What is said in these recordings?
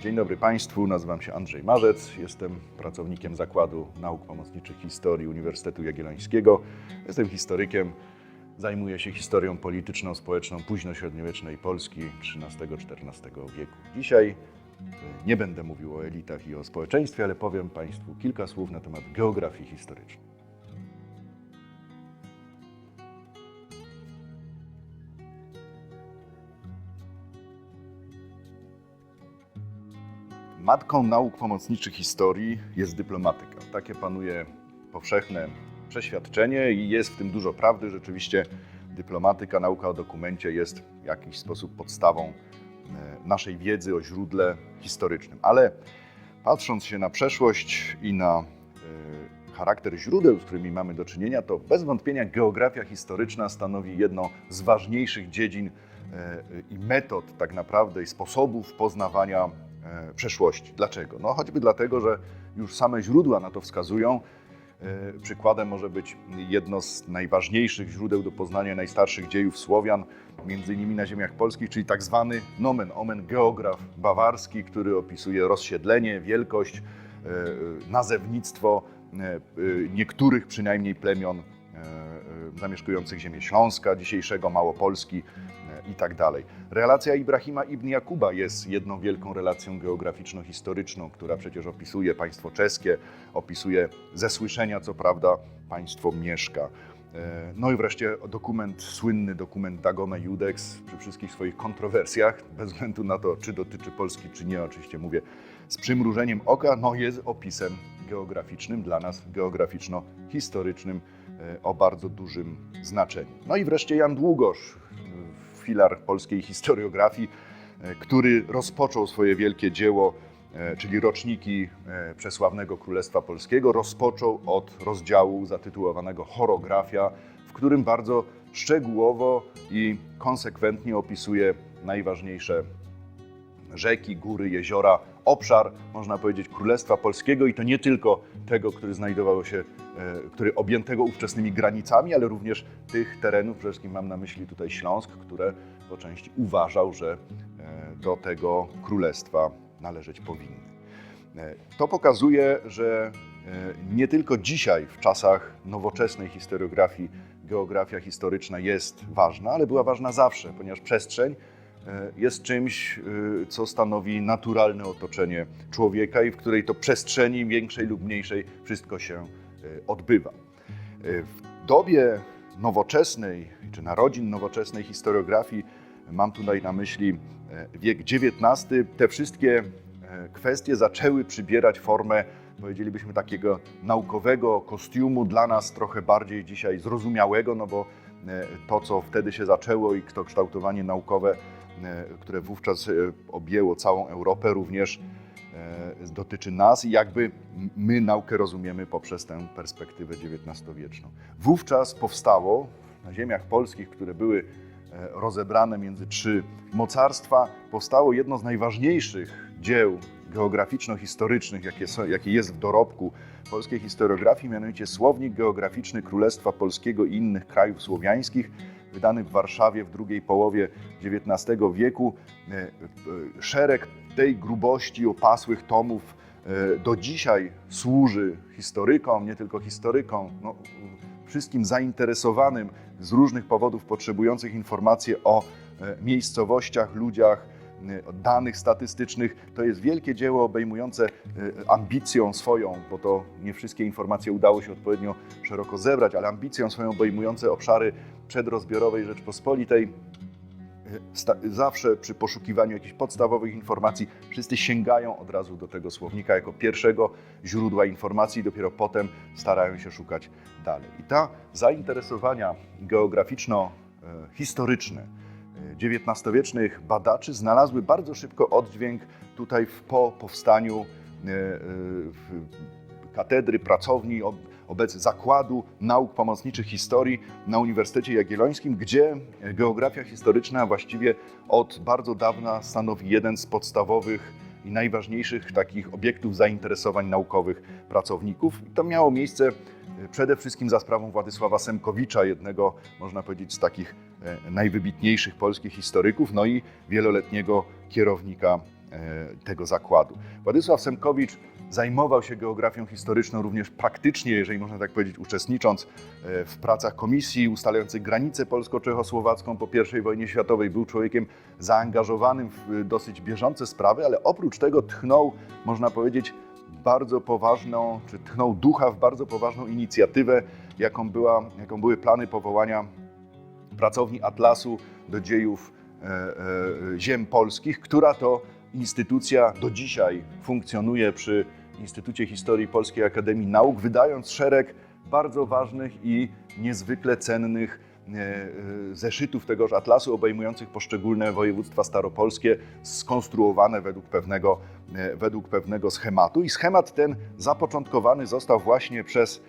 Dzień dobry Państwu, nazywam się Andrzej Marzec, jestem pracownikiem Zakładu Nauk Pomocniczych Historii Uniwersytetu Jagiellońskiego. Jestem historykiem, zajmuję się historią polityczną, społeczną późnośredniowiecznej Polski XIII-XIV wieku. Dzisiaj e, nie będę mówił o elitach i o społeczeństwie, ale powiem Państwu kilka słów na temat geografii historycznej. Matką nauk pomocniczych historii jest dyplomatyka. Takie panuje powszechne przeświadczenie i jest w tym dużo prawdy. Rzeczywiście dyplomatyka, nauka o dokumencie jest w jakiś sposób podstawą e, naszej wiedzy o źródle historycznym. Ale patrząc się na przeszłość i na e, charakter źródeł, z którymi mamy do czynienia, to bez wątpienia geografia historyczna stanowi jedno z ważniejszych dziedzin e, i metod tak naprawdę i sposobów poznawania przeszłości. Dlaczego? No choćby dlatego, że już same źródła na to wskazują. E, Przykładem może być jedno z najważniejszych źródeł do poznania najstarszych dziejów Słowian, między innymi na ziemiach polskich, czyli tak zwany nomen omen geograf bawarski, który opisuje rozsiedlenie, wielkość, e, nazewnictwo e, e, niektórych przynajmniej plemion e, e, zamieszkujących ziemię Śląska, dzisiejszego Małopolski e, i tak dalej. Relacja Ibrahima ibn Jakuba jest jedną wielką relacją geograficzno-historyczną, która przecież opisuje państwo czeskie, opisuje ze słyszenia, co prawda, państwo Mieszka. E, No i wreszcie dokument, słynny dokument Dagona Judex, przy wszystkich swoich kontrowersjach, bez względu na to, czy dotyczy Polski, czy nie, oczywiście mówię z przymrużeniem oka, no jest opisem geograficznym, dla nas geograficzno-historycznym e, o bardzo dużym znaczeniu. No i wreszcie Jan Długosz, e, filar polskiej historiografii, e, który rozpoczął swoje wielkie dzieło, e, czyli roczniki e, przesławnego Królestwa Polskiego, rozpoczął od rozdziału zatytułowanego Chorografia, w którym bardzo szczegółowo i konsekwentnie opisuje najważniejsze rzeki, góry, jeziora, obszar, można powiedzieć, Królestwa Polskiego i to nie tylko tego, który znajdował się, e, który objętego ówczesnymi granicami, ale również tych terenów, przede wszystkim mam na myśli tutaj Śląsk, które po części uważał, że e, do tego królestwa należeć powinny. E, To pokazuje, że e, nie tylko dzisiaj, w czasach nowoczesnej historiografii, geografia historyczna jest ważna, ale była ważna zawsze, ponieważ przestrzeń e, jest czymś, e, co stanowi naturalne otoczenie człowieka i w której to przestrzeni większej lub mniejszej wszystko się e, odbywa. E, W dobie nowoczesnej, czy narodzin nowoczesnej historiografii, mam tutaj na myśli e, wiek XIX, te wszystkie e, kwestie zaczęły przybierać formę, powiedzielibyśmy, takiego naukowego kostiumu, dla nas trochę bardziej dzisiaj zrozumiałego, no bo e, to, co wtedy się zaczęło i to kształtowanie naukowe, e, które wówczas e, objęło całą Europę, również e, dotyczy nas i jakby my naukę rozumiemy poprzez tę perspektywę XIX-wieczną. Wówczas powstało na ziemiach polskich, które były e, rozebrane między trzy mocarstwa, powstało jedno z najważniejszych dzieł geograficzno-historycznych, jakie, są, jakie jest w dorobku polskiej historiografii, mianowicie Słownik Geograficzny Królestwa Polskiego i innych krajów słowiańskich, wydany w Warszawie w drugiej połowie XIX wieku. E, e, Szereg tej grubości opasłych tomów e, do dzisiaj służy historykom, nie tylko historykom, no, wszystkim zainteresowanym z różnych powodów potrzebujących informacji o miejscowościach, ludziach, danych statystycznych. To jest wielkie dzieło obejmujące e, ambicją swoją, bo to nie wszystkie informacje udało się odpowiednio szeroko zebrać, ale ambicją swoją obejmujące obszary przedrozbiorowej Rzeczpospolitej. Sta- Zawsze przy poszukiwaniu jakichś podstawowych informacji wszyscy sięgają od razu do tego słownika jako pierwszego źródła informacji, dopiero potem starają się szukać dalej. I ta zainteresowania geograficzno-historyczne XIX-wiecznych badaczy znalazły bardzo szybko oddźwięk tutaj po powstaniu e, e, katedry, pracowni, ob- obecnie Zakładu Nauk Pomocniczych Historii na Uniwersytecie Jagiellońskim, gdzie geografia historyczna właściwie od bardzo dawna stanowi jeden z podstawowych i najważniejszych takich obiektów zainteresowań naukowych pracowników. To miało miejsce e, przede wszystkim za sprawą Władysława Semkowicza, jednego, można powiedzieć, z takich e, najwybitniejszych polskich historyków, no i wieloletniego kierownika tego zakładu. Władysław Semkowicz zajmował się geografią historyczną również praktycznie, jeżeli można tak powiedzieć, uczestnicząc e, w pracach komisji ustalających granicę polsko-czechosłowacką po I wojnie światowej. Był człowiekiem zaangażowanym w dosyć bieżące sprawy, ale oprócz tego tchnął, można powiedzieć, bardzo poważną, czy tchnął ducha w bardzo poważną inicjatywę, jaką, była, jaką były plany powołania pracowni Atlasu do dziejów e, e, ziem polskich, która to instytucja do dzisiaj funkcjonuje przy Instytucie Historii Polskiej Akademii Nauk, wydając szereg bardzo ważnych i niezwykle cennych e, e, zeszytów tegoż atlasu obejmujących poszczególne województwa staropolskie, skonstruowane według pewnego, e, według pewnego schematu. I schemat ten zapoczątkowany został właśnie przez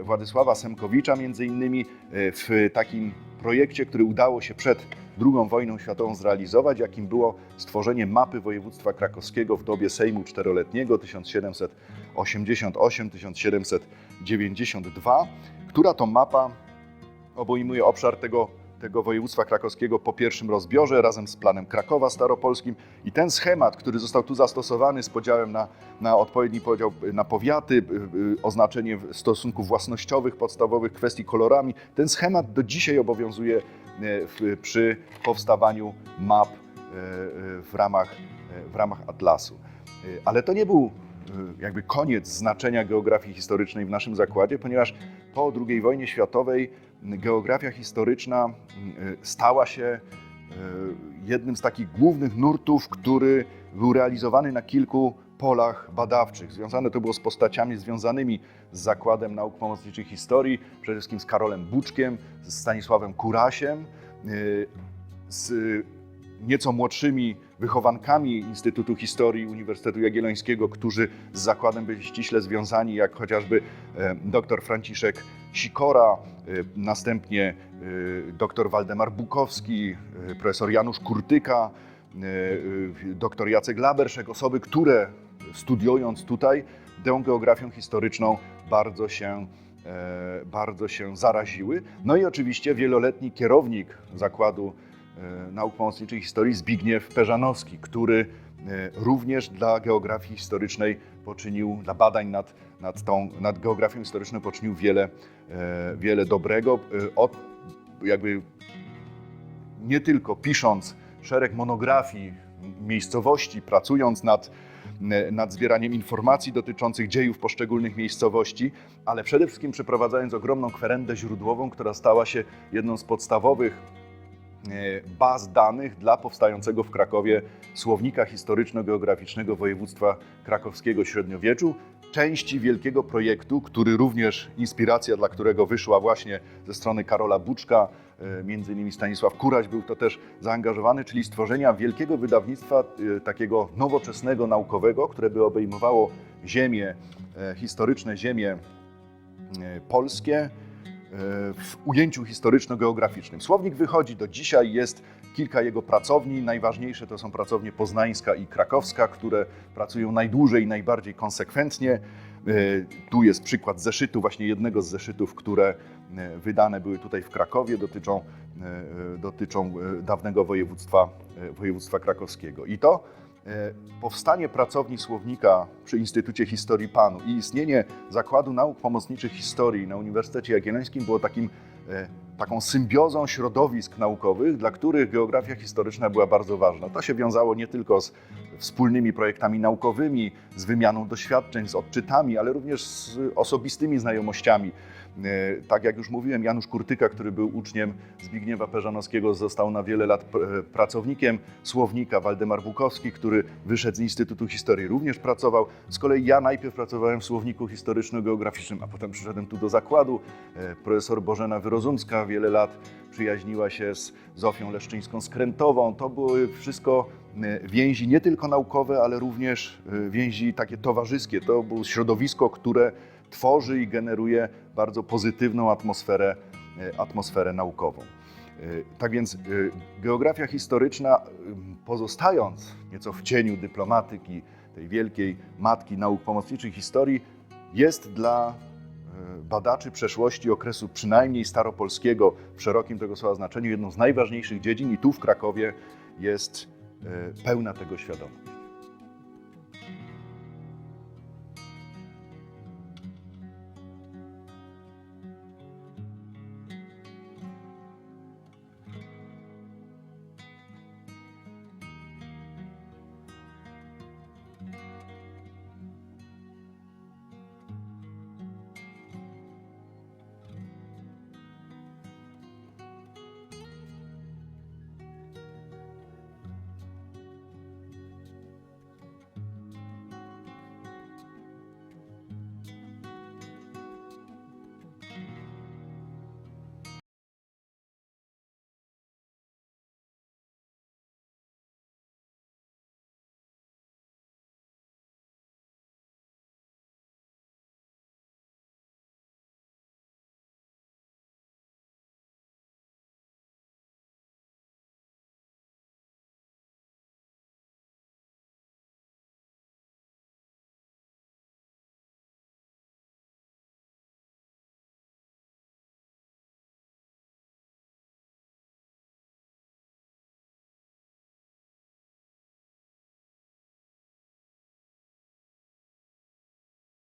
Władysława Semkowicza, między innymi e, w takim projekcie, który udało się przed II wojną światową zrealizować, jakim było stworzenie mapy województwa krakowskiego w dobie Sejmu Czteroletniego 1788-1792, która to mapa obejmuje obszar tego, tego województwa krakowskiego po pierwszym rozbiorze razem z planem Krakowa Staropolskim i ten schemat, który został tu zastosowany z podziałem na, na odpowiedni podział na powiaty, y, y, oznaczenie stosunków własnościowych, podstawowych kwestii kolorami, ten schemat do dzisiaj obowiązuje e, przy powstawaniu map e, e, w ramach, w ramach Atlasu. Ale to nie był jakby koniec znaczenia geografii historycznej w naszym zakładzie, ponieważ po II wojnie światowej geografia historyczna e, stała się e, jednym z takich głównych nurtów, który był realizowany na kilku polach badawczych. Związane to było z postaciami związanymi z Zakładem Nauk Pomocniczych Historii, przede wszystkim z Karolem Buczkiem, z Stanisławem Kurasiem, e, z nieco młodszymi wychowankami Instytutu Historii Uniwersytetu Jagiellońskiego, którzy z zakładem byli ściśle związani, jak chociażby e, dr Franciszek Sikora, e, następnie e, dr Waldemar Bukowski, profesor Janusz Kurtyka, dr Jacek Laberszek, osoby, które studiując tutaj tę geografią historyczną bardzo się bardzo się zaraziły. No i oczywiście wieloletni kierownik Zakładu Nauk Pomocniczych Historii Zbigniew Peżanowski, który e, również dla geografii historycznej poczynił, dla badań nad, nad, tą, nad geografią historyczną poczynił wiele, e, wiele dobrego. E, Od, jakby nie tylko pisząc szereg monografii miejscowości, pracując nad, nad zbieraniem informacji dotyczących dziejów poszczególnych miejscowości, ale przede wszystkim przeprowadzając ogromną kwerendę źródłową, która stała się jedną z podstawowych e, baz danych dla powstającego w Krakowie słownika historyczno-geograficznego województwa krakowskiego średniowieczu, części wielkiego projektu, który również inspiracja dla którego wyszła właśnie ze strony Karola Buczka, e, między innymi Stanisław Kuraś był to też zaangażowany, czyli stworzenia wielkiego wydawnictwa e, takiego nowoczesnego, naukowego, które by obejmowało ziemie, e, historyczne ziemie e, polskie. e, w ujęciu historyczno-geograficznym. Słownik wychodzi do dzisiaj, jest kilka jego pracowni. Najważniejsze to są pracownie poznańska i krakowska, które pracują najdłużej i najbardziej konsekwentnie. E, Tu jest przykład zeszytu, właśnie jednego z zeszytów, które e, wydane były tutaj w Krakowie, dotyczą, e, e, dotyczą e, dawnego województwa, e, województwa krakowskiego. I to e, powstanie pracowni słownika przy Instytucie Historii Panu i istnienie Zakładu Nauk Pomocniczych Historii na Uniwersytecie Jagiellońskim było takim, e, taką symbiozą środowisk naukowych, dla których geografia historyczna była bardzo ważna. To się wiązało nie tylko z wspólnymi projektami naukowymi, z wymianą doświadczeń, z odczytami, ale również z osobistymi znajomościami. E, Tak jak już mówiłem, Janusz Kurtyka, który był uczniem Zbigniewa Peżanowskiego, został na wiele lat e, pracownikiem słownika. Waldemar Bukowski, który wyszedł z Instytutu Historii, również pracował. Z kolei ja najpierw pracowałem w słowniku historyczno-geograficznym, a potem przyszedłem tu do zakładu. E, Profesor Bożena Wyrozumska wiele lat przyjaźniła się z Zofią Leszczyńską-Skrętową. To były wszystko e, więzi nie tylko naukowe, ale również e, więzi takie towarzyskie. To było środowisko, które tworzy i generuje bardzo pozytywną atmosferę, e, atmosferę naukową. Tak więc geografia historyczna, pozostając nieco w cieniu dyplomatyki, tej wielkiej matki nauk pomocniczych historii, jest dla badaczy przeszłości okresu przynajmniej staropolskiego w szerokim tego słowa znaczeniu jedną z najważniejszych dziedzin i tu w Krakowie jest e, pełna tego świadomość.